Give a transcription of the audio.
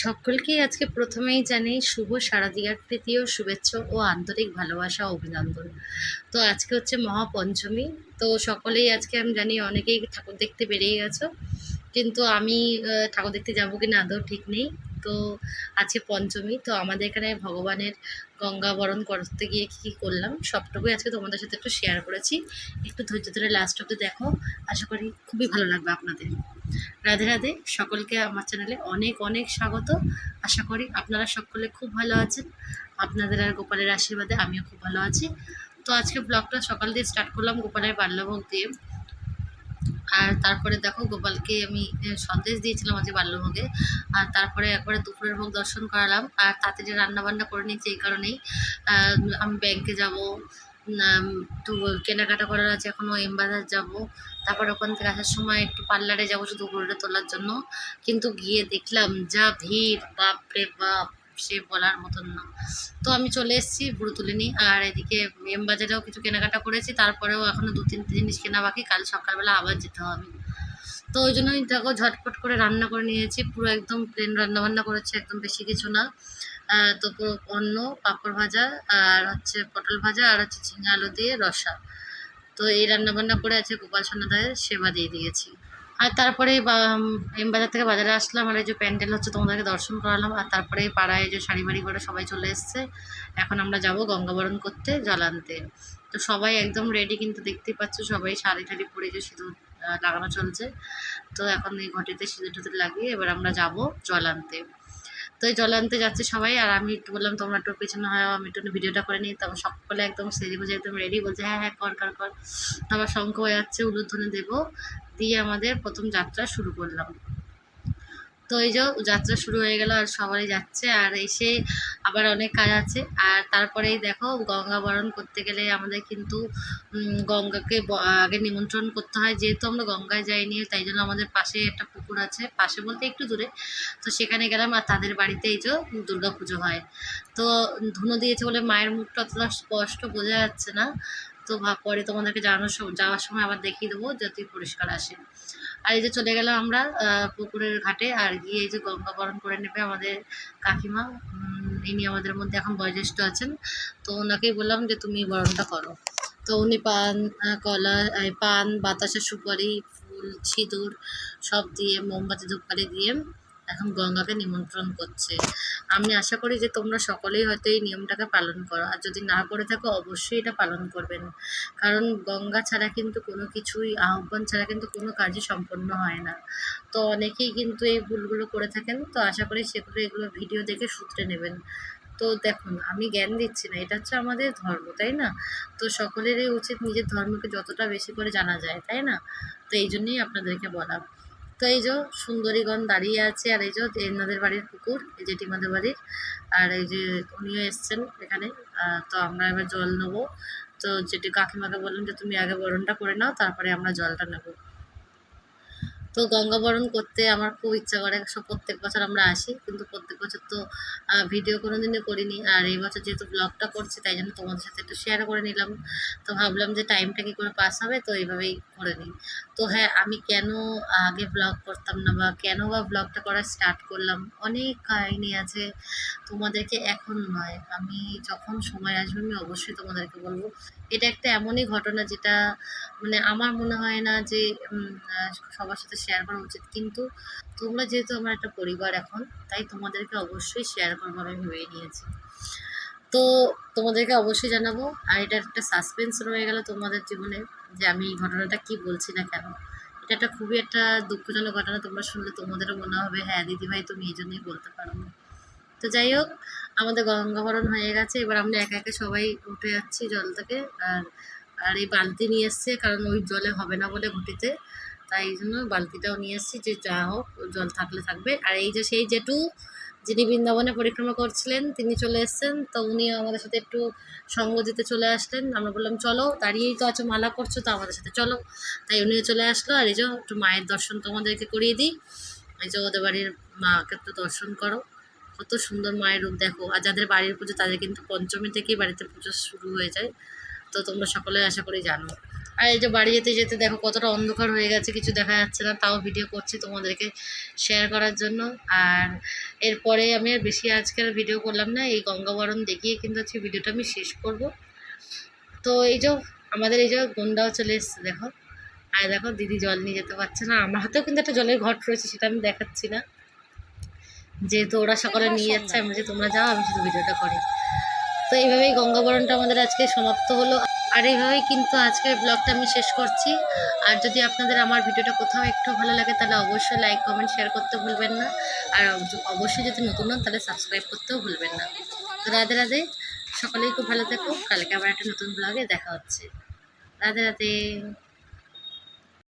সকলকেই আজকে প্রথমেই জানি শুভ শারদীয়ার তৃতীয় শুভেচ্ছা ও আন্তরিক ভালোবাসা অভিনন্দন। তো আজকে হচ্ছে মহাপঞ্চমী, তো সকলেই আজকে আমি জানি অনেকেই ঠাকুর দেখতে বেরিয়ে গেছো, কিন্তু আমি ঠাকুর দেখতে যাব কি না আদৌ ঠিক নেই। তো আজকে পঞ্চমী, তো আমাদের এখানে ভগবানের গঙ্গা বরণ করতে গিয়ে কী কী করলাম, সবটুকুই আজকে তোমাদের সাথে একটু শেয়ার করেছি। একটু ধৈর্য ধরে লাস্ট অব্দি দেখো, আশা করি খুবই ভালো লাগবে আপনাদের। রাধে রাধে, সকলকে আমার চ্যানেলে অনেক অনেক স্বাগত। আশা করি আপনারা সকলে খুব ভালো আছেন। আপনাদের আর গোপালের আশীর্বাদে আমিও খুব ভালো আছি। তো আজকে ব্লগটা সকাল দিয়ে স্টার্ট করলাম গোপালের বাল্যভোগ দিয়ে। আর তারপরে দেখো গোপালকে আমি সন্দেশ দিয়েছিলাম আজকে বাল্যভোগে আর তারপরে একবারে দুপুরের ভোগ দর্শন করালাম। আর তাড়াতাড়ি রান্না বান্না করে নিয়েছি এই কারণেই আমি ব্যাংকে যাব একটু কেনাকাটা করার আছে এখনও এম বাজার যাব। তারপর ওখান থেকে আসার সময় একটু পার্লারে যাব শুধু গরুটা তোলার জন্য। কিন্তু গিয়ে দেখলাম, যা ভিড় বাপ রে বাপ! সে বলার মতন না। তো আমি চলে এসেছি বুড়ো তুলিনি আর এদিকে এম বাজারেও কিছু কেনাকাটা করেছি, তারপরেও এখনও দু তিনটে জিনিস কেনা বাকি, কাল সকালবেলা আবার যেতে হবে। তো ওই জন্যই দেখো ঝটপট করে রান্না করে নিয়েছি, পুরো একদম প্লেন রান্নাবান্না করেছি, একদম বেশি কিছু না। তো পুরো অন্ন, পাঁপড় ভাজা, আর হচ্ছে পটল ভাজা, আর হচ্ছে ঝিঙে আলু দিয়ে রসা। তো এই রান্নাবান্না করে আছে গোপাল সোনাদায়ের সেবা দিয়ে দিয়েছি। আর তারপরে এম বাজার থেকে বাজারে আসলাম, আর এই যে প্যান্ডেল হচ্ছে তোমাদেরকে দর্শন করালাম, আর তারপরে পাড়ায় যে শাড়ি বাড়ি করে সবাই চলে এসছে। এখন আমরা যাব গঙ্গাবরণ করতে জল আনতে তো সবাই একদম রেডি কিন্তু দেখতেই পাচ্ছ, সবাই শাড়ি টাড়ি পরে যে সিঁদুর লাগানো চলছে। তো এখন এই ঘটিতে সিঁদুর টুদুর লাগিয়ে এবার আমরা যাব জল আনতে তো জল আনতে যাচ্ছে সবাই, আর আমি একটু বললাম, তোমরা একটু পেছনে হয় আমি একটু ভিডিওটা করে নিই। তখন সকলে একদম সেজে বুঝে একদম রেডি বলছে হ্যাঁ হ্যাঁ কর কর কর। তারপর শঙ্খ হয়ে যাচ্ছে, উলুধ্বনি দেবো, দিয়ে আমাদের প্রথম যাত্রা শুরু করলাম। তো এই যে যাত্রা শুরু হয়ে গেল আর সবাই যাচ্ছে আর এসে আবার অনেক কাজ আছে। আর তারপরেই দেখো গঙ্গা বরণ করতে গেলে আমাদের কিন্তু গঙ্গাকে আগে নিমন্ত্রণ করতে হয়। যেহেতু আমরা গঙ্গায় যাইনি, তাই জন্য আমাদের পাশে একটা পুকুর আছে, পাশে বলতে একটু দূরে। তো সেখানে গেলাম আর তাদের বাড়িতে এই যে দুর্গা পুজো হয়। তো ধুনো দিয়েছে বলে মায়ের মুখটা অতটা স্পষ্ট বোঝা যাচ্ছে না। তো পরে তোমাদেরকে জানানোর যাওয়ার সময় আবার দেখিয়ে দেবো যাতে পরিষ্কার আসে। আর এই যে চলে গেলাম আমরা পুকুরের ঘাটে, আর গিয়ে এই যে গঙ্গা বরণ করে নেবে আমাদের কাকিমা। ইনি আমাদের মধ্যে এখন বয়োজ্যেষ্ঠ আছেন। তো ওনাকেই বললাম যে তুমি বরণটা করো। তো উনি পান কলা পান বাতাসা সুপারি, ফুল, সিঁদুর সব দিয়ে মোমবাতি ধূপকারি দিয়ে এখন গঙ্গাকে নিমন্ত্রণ করছে। আমি আশা করি যে তোমরা সকলেই হয়তো এই নিয়মটাকে পালন করো। আর যদি না করে থাকো, অবশ্যই এটা পালন করবেন কারণ গঙ্গা ছাড়া কিন্তু কোনো কিছুই, আহ্বান ছাড়া কিন্তু কোনো কাজই সম্পন্ন হয় না। তো অনেকেই কিন্তু এই ভুলগুলো করে থাকেন। তো আশা করি সেগুলো, এগুলো ভিডিও দেখে সূত্রে নেবেন। তো দেখুন, আমি জ্ঞান দিচ্ছি না। এটা হচ্ছে আমাদের ধর্ম, তাই না? তো সকলেরই উচিত নিজের ধর্মকে যতটা বেশি করে জানা যায়, তাই না? তো এই জন্যই আপনাদেরকে বলা। তো এই যে সুন্দরীগণ দাঁড়িয়ে আছে, আর এই যে এনাদের বাড়ির পুকুর, এই জেঠিমাদের বাড়ির, আর এই যে উনিও এসছেন এখানে। তো আমরা এবার জল নেব। তো যেটি কাকিমাকে বললাম যে, তুমি আগে বরণটা করে নাও, তারপরে আমরা জলটা নেব। তো গঙ্গাবরণ করতে আমার খুব ইচ্ছা করে সব প্রত্যেক বছর আমরা আসি, কিন্তু প্রত্যেক বছর তো ভিডিও কোনো দিনই করিনি। আর এই বছর যেহেতু ব্লগটা করছি, তাই জন্য তোমাদের সাথে একটু শেয়ার করে নিলাম। তো ভাবলাম যে টাইমটা কী করে পাস হবে, তো এইভাবেই করে নিই। তো হ্যাঁ আমি কেন আগে ব্লগ করতাম না, বা কেন বা ব্লগটা করা স্টার্ট করলাম? অনেক কাহিনী আছে, তোমাদেরকে এখন নয়। আমি যখন সময় আসবে, আমি অবশ্যই তোমাদেরকে বলব। এটা একটা এমনই ঘটনা, যেটা মানে আমার মনে হয় না যে সবার সাথে শেয়ার করা উচিত। কিন্তু তোমরা যেহেতু আমার একটা পরিবার এখন, তাই তোমাদেরকে অবশ্যই শেয়ার করব আমি ভেবে নিয়েছি। তো তোমাদেরকে অবশ্যই জানাব, আর এটা একটা সাসপেন্স রয়ে গেল তোমাদের জীবনে, যে আমি এই ঘটনাটা কি বলছি না কেন? এটা একটা খুবই একটা দুঃখজনক ঘটনা, তোমরা শুনলে তোমাদেরও মনে হবে হ্যাঁ দিদিভাই, তুমি এই জন্যই বলতে পারো না। তো যাই হোক, আমাদের গঙ্গাবরণ হয়ে গেছে, এবার আমরা একা একা সবাই উঠে যাচ্ছি জল থেকে, আর আর এই বালতি নিয়ে এসছে, কারণ ওই জলে হবে না বলে ঘটিতে। তাই এই জন্য বালতিটাও নিয়ে এসেছি, যে যা হোক, জল থাকলে থাকবে। আর এই যে সেই জেঠু, যিনি বৃন্দাবনে পরিক্রমা করছিলেন, তিনি চলে এসেছেন। তো উনিও আমাদের সাথে একটু সঙ্গ দিতে চলে আসলেন। আমরা বললাম, চলো, দাঁড়িয়েই তো আছো, মালা করছ তো আমাদের সাথে চলো। তাই উনিও চলে আসলো। আর এই যে, একটু মায়ের দর্শন তোমাদেরকে করিয়ে দিই। এই যে, ওদের বাড়ির মাকে একটু দর্শন করো। কত সুন্দর মায়ের রূপ, দেখো। আর যাদের বাড়ির পুজো, তাদের কিন্তু পঞ্চমী থেকেই বাড়িতে পুজো শুরু হয়ে যায়। তো তোমরা সকলে আশা করি জানো। আর এই যে বাড়ি যেতে যেতে দেখো কতটা অন্ধকার হয়ে গেছে কিছু দেখা যাচ্ছে না তাও ভিডিও করছি তোমাদেরকে শেয়ার করার জন্য। আর এরপরে আমি আর বেশি আজকের ভিডিও করলাম না এই গঙ্গাবরণ দেখিয়ে কিন্তু আজকে ভিডিওটা আমি শেষ করব। তো এই যে আমাদের এই যে গন্ডাও চলে এসছে দেখো। আর দেখো দিদি জল নিয়ে যেতে পারছে না আমার হাতেও কিন্তু একটা জলের ঘট রয়েছে সেটা আমি দেখাচ্ছি না। যেহেতু ওরা সকালে নিয়ে যাচ্ছে আমি যে তোমরা যাও আমি শুধু ভিডিওটা করি। তো এইভাবেই গঙ্গাবরণটা আমাদের আজকে সমাপ্ত হলো। আর এইভাবেই কিন্তু আজকের ব্লগটা আমি শেষ করছি। আর যদি আপনাদের আমার ভিডিওটা কোথাও একটু ভালো লাগে, তাহলে অবশ্যই লাইক কমেন্ট শেয়ার করতে ভুলবেন না। আর অবশ্যই যদি নতুন হন, তাহলে সাবস্ক্রাইব করতেও ভুলবেন না। তো রাধে রাধে, সকলেই খুব ভালো থেকো। কালকে আবার একটা নতুন ব্লগে দেখা হচ্ছে। রাধে রাধে।